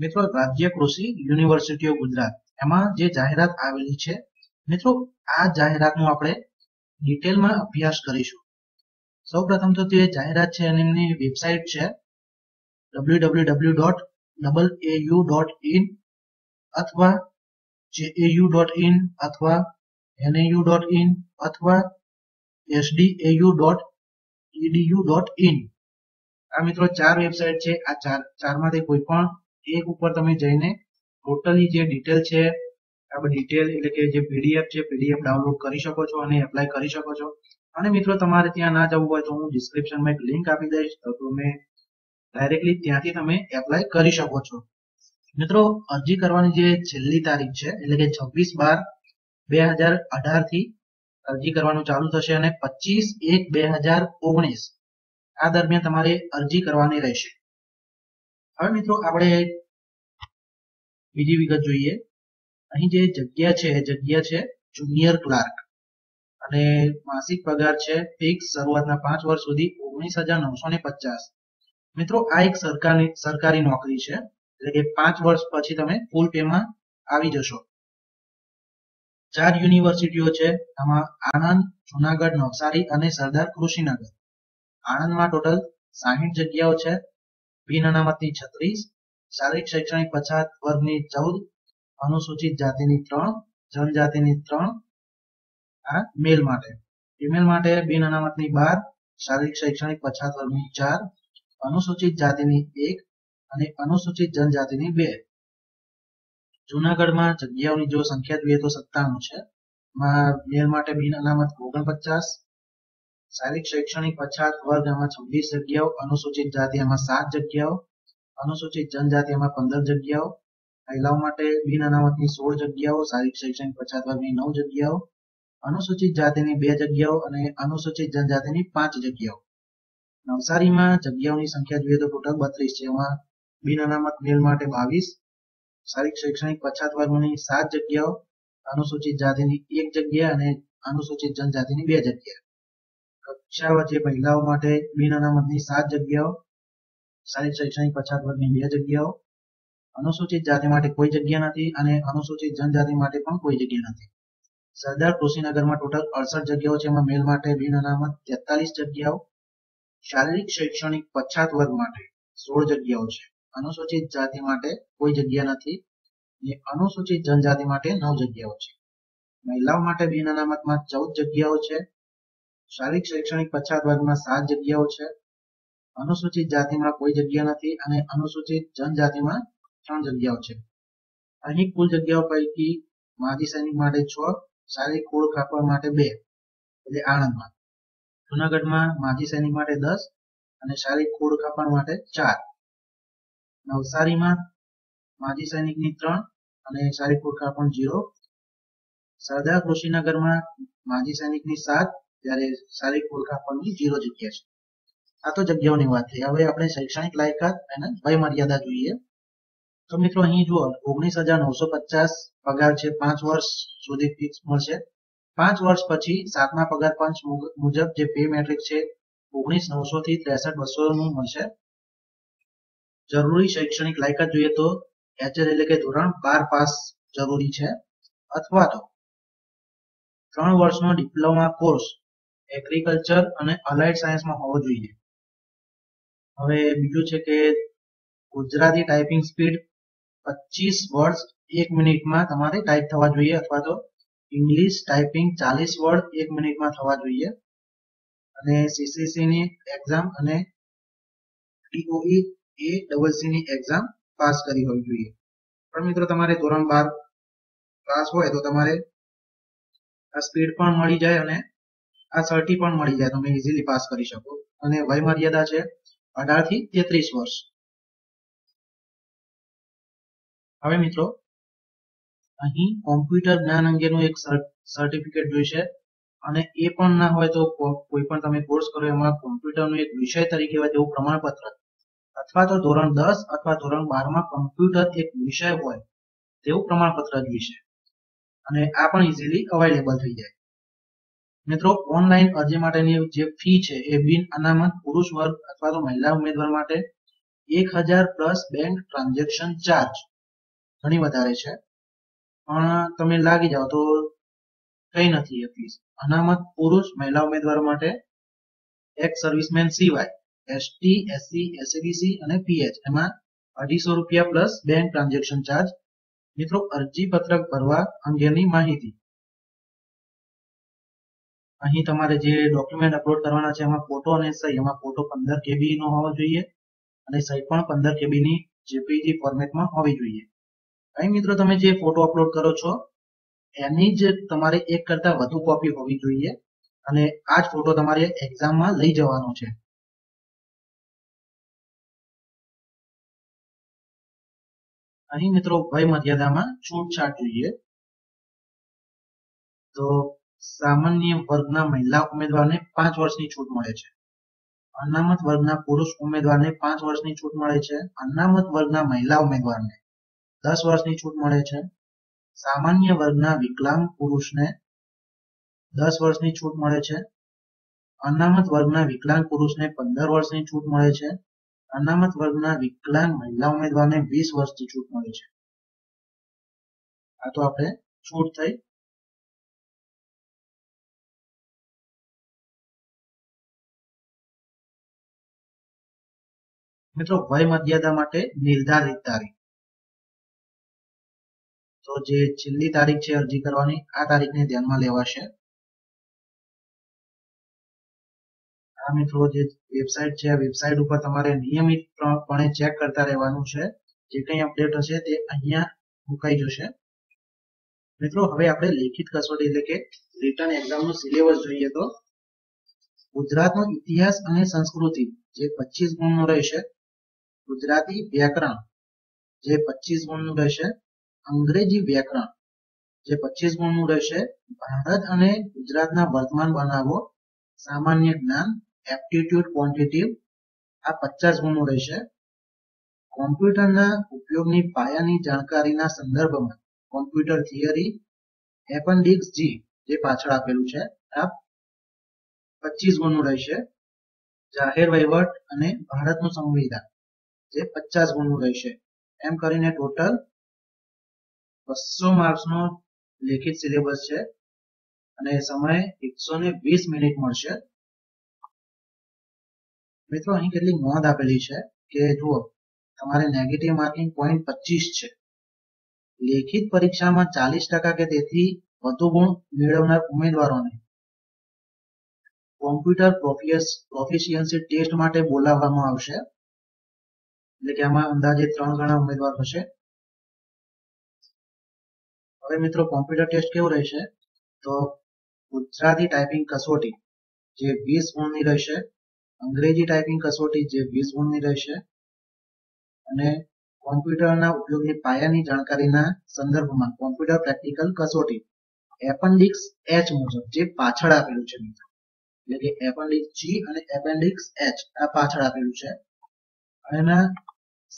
મિત્રો, રાજ્ય કૃષિ યુનિવર્સિટીઓ ગુજરાત. એમાં જે જાહેરાત આવેલી છે, મિત્રો, આ જાહેરાતનો આપણે ડિટેલમાં અભ્યાસ કરીશું. સૌપ્રથમ તો જે જાહેરાત છે, એની વેબસાઇટ છે www.au.in અથવા jau.in અથવા nau.in અથવા sdau.edu.in આ મિત્રો, ચાર વેબસાઇટ છે. આ ચાર, ચારમાંથી કોઈ પણ એક ઉપર તમે જઈને ટોટલી જે ડિટેલ છે આ ડિટેલ એટલે કે જે પીડીએફ છે પીડીએફ ડાઉનલોડ કરી શકો છો અને એપ્લાય કરી શકો છો. અને મિત્રો, તમારે ત્યાં ના જવું હોય તો હું ડિસ્ક્રિપ્શનમાં એક લિંક આપી દઈશ, તો તમે ડાયરેક્ટલી ત્યાંથી તમે એપ્લાય કરી શકો છો. મિત્રો, અરજી કરવાની જે છેલ્લી તારીખ છે, એટલે કે છવ્વીસ બાર બે હજાર અઢારથી અરજી કરવાનું ચાલુ થશે અને પચીસ એક બે હજાર ઓગણીસ આ દરમિયાન તમારે અરજી કરવાની રહેશે. હવે મિત્રો આપણે બીજી વિગત જોઈએ. અહીં જે જગ્યા છે જગ્યા છે જુનિયર ક્લાર્ક અને માસિક પગાર છે ફિક્સ શરૂઆતના પાંચ વર્ષ સુધી ઓગણીસ હજાર નવસો ને પચાસ. મિત્રો, આ એક સરકારની, સરકારી નોકરી છે. એટલે કે પાંચ વર્ષ પછી તમે ફૂલ પેમાં આવી જશો. ચાર યુનિવર્સિટીઓ છે. આમાં આણંદ, જુનાગઢ, નવસારી અને સરદાર કૃષિનગર. આણંદમાં ટોટલ સાહીઠ જગ્યાઓ છે. બિન અનામતની છત્રીસ, શારીરિક શૈક્ષણિક પછાત વર્ગની ચૌદ, અનુસૂચિત જાતિની ત્રણ, જનજાતિની ત્રણ, આ મેલ માટે. ફિમેલ માટે બિન અનામતની બાર, શારીરિક શૈક્ષણિક પછાત વર્ગની ચાર, અનુસૂચિત જાતિની એક અને અનુસૂચિત જનજાતિની બે. જુનાગઢમાં જગ્યાઓની જો સંખ્યા જોઈએ તો સત્તાણું છે. મેલ માટે બિન અનામત ઓગણપચાસ શારીરિક શૈક્ષણિક પછાત વર્ગ એમાં છવ્વીસ જગ્યાઓ, અનુસૂચિત જાતિ એમાં સાત જગ્યાઓ, અનુસૂચિત જનજાતિ એમાં પંદર જગ્યાઓ, મહિલાઓ માટે બિન અનામતની સોળ જગ્યાઓ, શારીરિક શૈક્ષણિક પછાત વર્ગની નવ જગ્યાઓ, અનુસૂચિત જાતિની બે જગ્યાઓ અને અનુસૂચિત જનજાતિની પાંચ જગ્યાઓ. નવસારીમાં જગ્યાઓની સંખ્યા જોઈએ તો ટોટલ બત્રીસ છે. એમાં બિન અનામત મેલ માટે બાવીસ, શારીરિક શૈક્ષણિક પછાત વર્ગોની સાત જગ્યાઓ, અનુસૂચિત જાતિની એક જગ્યા અને અનુસૂચિત જનજાતિની બે જગ્યા. કક્ષા વચ્ચે મહિલાઓ માટે બિન અનામતની સાત જગ્યાઓ શારીરિક શૈક્ષણિક પછાત વર્ગની બે જગ્યાઓ, અનુસૂચિત જાતિ માટે કોઈ જગ્યા નથી અને અનુસૂચિત જનજાતિ માટે પણ કોઈ જગ્યા નથી. સરદાર કૃષિનગરમાં ટોટલ અડસઠ જગ્યાઓ છે, એમાં મેલ માટે બિન અનામત તેતાલીસ જગ્યાઓ, શારીરિક શૈક્ષણિક પછાત વર્ગ માટે સોળ જગ્યાઓ છે. અનુસૂચિત જાતિ માટે કોઈ જગ્યા નથી અને અનુસૂચિત જનજાતિ માટે નવ જગ્યાઓ છે. મહિલાઓ માટે બિન અનામતમાં ચૌદ જગ્યાઓ છે શારીરિક, શૈક્ષણિક પછાત વર્ગમાં સાત જગ્યાઓ છે. અનુસૂચિત જાતિમાં કોઈ જગ્યા નથી અને અનુસૂચિત જનજાતિમાં ત્રણ જગ્યાઓ છે. અહીં કુલ જગ્યાઓ પૈકી માજી સૈનિક માટે છ, શારીરિક ઓળખ કાપવા માટે બે, એટલે આણંદમાં. જુનાગઢમાં માજી સૈનિક માટે દસ અને શારીરિક ઓળખ આપવા માટે ચાર. નવસારીમાં માજી સૈનિકની ત્રણ અને શારીરિક ઓળખ કાપણ જીરો. સરદાર કૃષિનગરમાં માજી સૈનિકની સાત જ્યારે શારીરિક ઓળખ આપવાની જીરો જગ્યા છે. આ તો જગ્યાઓની વાત થઈ. હવે આપણે શૈક્ષણિક લાયકાત અને વય મર્યાદા જોઈએ. તો મિત્રો અહીં જુઓ, ઓગણીસ હજાર નવસો પચાસ પગાર છે. પાંચ વર્ષ સુધી ફિક્સ મળશે. પાંચ વર્ષ પછી સાતમા પગાર પંચ મુજબ જે પે મેટ્રિક છે, ઓગણીસ નવસો થી ત્રેસઠ બસો નું મળશે. જરૂરી શૈક્ષણિક લાયકાત જોઈએ તો એચર એટલે કે ધોરણ બાર પાસ જરૂરી છે. અથવા તો ત્રણ વર્ષનો ડિપ્લોમા કોર્સ એગ્રીકલ્ચર અને અલાઇડ સાયન્સમાં હોવો જોઈએ. હવે બીજું છે કે ગુજરાતી ટાઈપિંગ સ્પીડ પચીસ વર્ડ એક મિનિટમાં તમારે ટાઈપ થવા જોઈએ અથવા તો ઇંગ્લિશ ટાઈપિંગ ચાલીસ વર્ડ એક મિનિટમાં થવા જોઈએ. અને સીસીસીની એક્ઝામ અને ટીઓઈ એ ડબલ સીની એક્ઝામ પાસ કરી હોવી જોઈએ. પણ મિત્રો તમારે ધોરણ બાર પાસ હોય તો તમારે આ સ્પીડ પણ મળી જાય અને આ સર્ટી પણ મળી જાય, તમે ઇઝીલી પાસ કરી શકો. અને વય મર્યાદા છે અઢારથી તેત્રીસ વર્ષ. હવે મિત્રો, અહીં કોમ્પ્યુટર જ્ઞાન અંગેનું એક સર્ટિફિકેટ જોઈશે. અને એ પણ ના હોય તો કોઈ પણ તમે કોર્સ કરો, એમાં કોમ્પ્યુટરનો એક વિષય તરીકે હોય તેવું પ્રમાણપત્ર અથવા તો ધોરણ દસ અથવા ધોરણ બારમાં કોમ્પ્યુટર એક વિષય હોય તેવું પ્રમાણપત્ર જોઈશે અને આ પણ ઇઝીલી અવેલેબલ થઈ જાય. મિત્રો ઓનલાઈન અરજી માટેની જે ફી છે એ બિન અનામત પુરુષ વર્ગ અથવા તો મહિલા ઉમેદવાર માટે એક હજાર પ્લસ બેંક ટ્રાન્ઝેક્શન ચાર્જ ઘણી વધારે છે. પણ તમે લાગી જાઓ તો કઈ નથી એ ફીસ અનામત પુરુષ મહિલા ઉમેદવાર માટે એક સર્વિસમેન સિવાય એસટી એસસી એસએબીસી અને પીએચ એમાં અઢીસો રૂપિયા પ્લસ બેંક ટ્રાન્ઝેક્શન ચાર્જ મિત્રો અરજી પત્રક ભરવા અંગેની માહિતી. અહીં તમારે જે ડોક્યુમેન્ટ અપલોડ કરવાના છે, એમાં ફોટો અને સહી એમાં ફોટો પંદર કેબી નો હોવો જોઈએ અને સહી પણ પંદર કેબી ની જેપીજી ફોર્મેટમાં હોવી જોઈએ. અહીં મિત્રો તમે જે ફોટો અપલોડ કરો છો, એની જ તમારે એક કરતા વધુ કોપી હોવી જોઈએ અને આ જ ફોટો તમારે એક્ઝામમાં લઈ જવાનો છે. અહીં મિત્રો વય મર્યાદામાં છૂટછાટ જોઈએ. તો સામાન્ય વર્ગના મહિલા ઉમેદવારને પાંચ વર્ષની છૂટ મળે છે. અનામત વર્ગના પુરુષ ઉમેદવારને પાંચ વર્ષની છૂટ મળે છે. અનામત વર્ગના મહિલા ઉમેદવારને દસ વર્ષની છૂટ મળે છે. સામાન્ય વર્ગના વિકલાંગ પુરુષને દસ વર્ષની છૂટ મળે છે. અનામત વર્ગના વિકલાંગ પુરુષને પંદર વર્ષની છૂટ મળે છે. અનામત વર્ગના વિકલાંગ મહિલા ઉમેદવારને વીસ વર્ષની છૂટ મળે છે. આ તો આપણે છૂટ થઈ મિત્રો વય મર્યાદા માટે નિર્ધારિત તારીખ. તો જે છેલ્લી તારીખ છે અરજી કરવાની, આ તારીખને ધ્યાનમાં લેવાશે. આ મિત્રો, જે વેબસાઇટ છે વેબસાઇટ ઉપર તમારે નિયમિતપણે ચેક કરતા રહેવાનું છે. જે કંઈ અપડેટ હશે તે અહીંયા મુકાઈ જશે. મિત્રો, હવે આપણે લેખિત કસોટી એટલે કે રિટર્ન એક્ઝામનું સિલેબસ જોઈએ તો ગુજરાતનો ઇતિહાસ અને સંસ્કૃતિ જે પચીસ ગુણનો રહેશે ગુજરાતી વ્યાકરણ, જે પચીસ ગુણનું રહેશે, અંગ્રેજી વ્યાકરણ, જે પચીસ ગુણનું રહેશે, ભારત અને ગુજરાતના વર્તમાન બનાવો, સામાન્ય જ્ઞાન એપ્ટિટ્યુડ ક્વોન્ટિટી આ પચાસ ગુણનું રહેશે. કોમ્પ્યુટરના ઉપયોગની પાયાની જાણકારીના સંદર્ભમાં કોમ્પ્યુટર થિયરી, એપેન્ડિક્સ જી જે પાછળ આપેલું છે આ પચીસ ગુણનું રહેશે. જાહેર વહીવટ અને ભારતનું સંવિધાન. જે પચાસ ગુણનું રહેશે. એમ કરીને ટોટલ બસો માર્ક્સનો લેખિત સિલેબસ છે. અને સમય એકસો ને વીસ મિનિટ મળશે. મિત્રો, અહીં કેટલી નોંધ આપેલી છે કે જુઓ, તમારે નેગેટિવ માર્કિંગ પોઈન્ટ પચીસ છે. લેખિત પરીક્ષામાં ચાલીસ ટકા કે તેથી વધુ ગુણ મેળવનાર ઉમેદવારોને કોમ્પ્યુટર પ્રોફિશિયન્સી ટેસ્ટ માટે બોલાવવામાં આવશે. એટલે કે આમાં અંદાજે ત્રણ ગણા ઉમેદવાર હશે. હવે મિત્રો કોમ્પ્યુટર ટેસ્ટ કેવું રહેશે? તો ગુજરાતી ટાઈપિંગ કસોટી જે વીસ ગુણની રહેશે, અંગ્રેજી ટાઈપિંગ કસોટી જે વીસ ગુણની રહેશે, અને કોમ્પ્યુટરના ઉપયોગની પાયાની જાણકારીના સંદર્ભમાં કોમ્પ્યુટર પ્રેક્ટિકલ કસોટી એપેન્ડિક્સ એચ મુજબ, જે પાછળ આપેલું છે મિત્રો. એટલે કે એપેન્ડિક્સ જી અને એપેન્ડિક્સ એચ આ પાછળ આપેલું છે. એના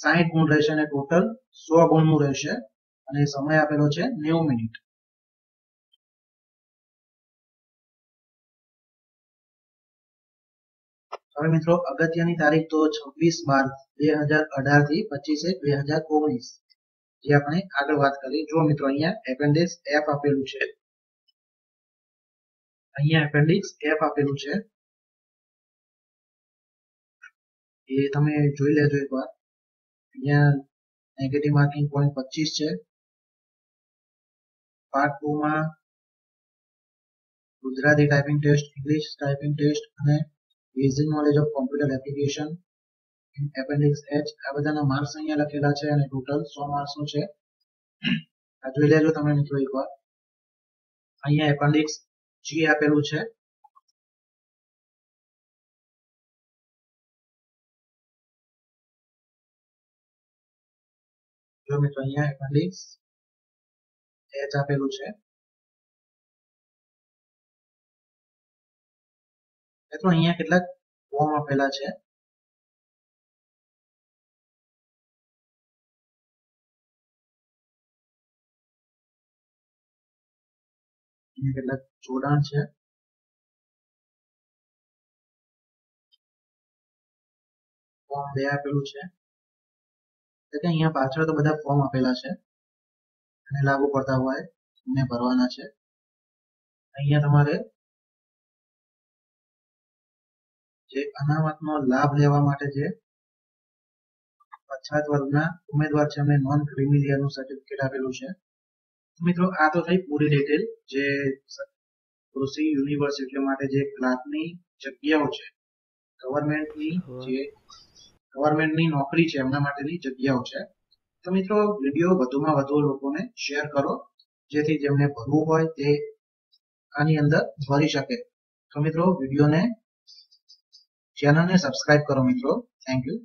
સાહીઠ ગુણ રહેશે અને ટોટલ સો ગુણનું રહેશે. અને સમય આપેલો છે નેવું મિનિટ. હવે મિત્રો, અગત્યની તારીખ તો છવ્વીસ માર્ચ બે હજાર અઢારથી પચીસ એક બે હજાર ઓગણીસ. જે આપણે આગળ વાત કરી. જો મિત્રો, અહીંયા એપેન્ડિક્સ એફ આપેલું છે. અહીંયા એપેન્ડિક્સ એફ આપેલું છે. એ તમે જોઈ લેજો એકવાર. અહીંયા નેગેટિવ માર્કિંગ પોઈન્ટ પચીસ છે. પાર્ટ ટુ માં Gujarati typing test English typing test અને basic knowledge of computer application appendix H આ બધાના માર્ક્સ અહીંયા લખેલા છે અને ટોટલ સો માર્ક્સનું છે. આ જોઈ લેજો તમે મિત્રો એકવાર. અહીંયા એપેન્ડિક્સ જી આપેલું છે. જો મિત્રો અહીંયા એપેન્ડિક્સ એચ આપેલું છે. મિત્રો અહીંયા કેટલાક ફોર્મ આપેલા છે. કેટલાક જોડાણ છે. ફોર્મ બે આપેલું છે. કે અહીંયા પાછળ તો બધા ફોર્મ આપેલા છે. અને લાગુ પડતા હોય ને ભરવાના છે. અહીંયા તમારે જે અનામતનો લાભ લેવા માટે જે પછાત વર્ગના ઉમેદવાર છે, એમને નોન ક્રિમિલિયરનું સર્ટિફિકેટ આપેલું છે. મિત્રો, આ તો થઈ પૂરી ડિટેલ જે કૃષિ યુનિવર્સિટીઓ માટે જે ક્લાર્કની જગ્યાઓ છે ગવર્મેન્ટની જે ગવર્મેન્ટની નોકરી છે, એમના માટેની જગ્યાઓ છે. તો મિત્રો, વીડિયો વધુમાં વધુ લોકોને શેર કરો, જેથી જેમને ભરવું હોય તે આની અંદર ભરી શકે. તો મિત્રો, વિડીયોને ચેનલને સબસ્ક્રાઇબ કરો મિત્રો. Thank you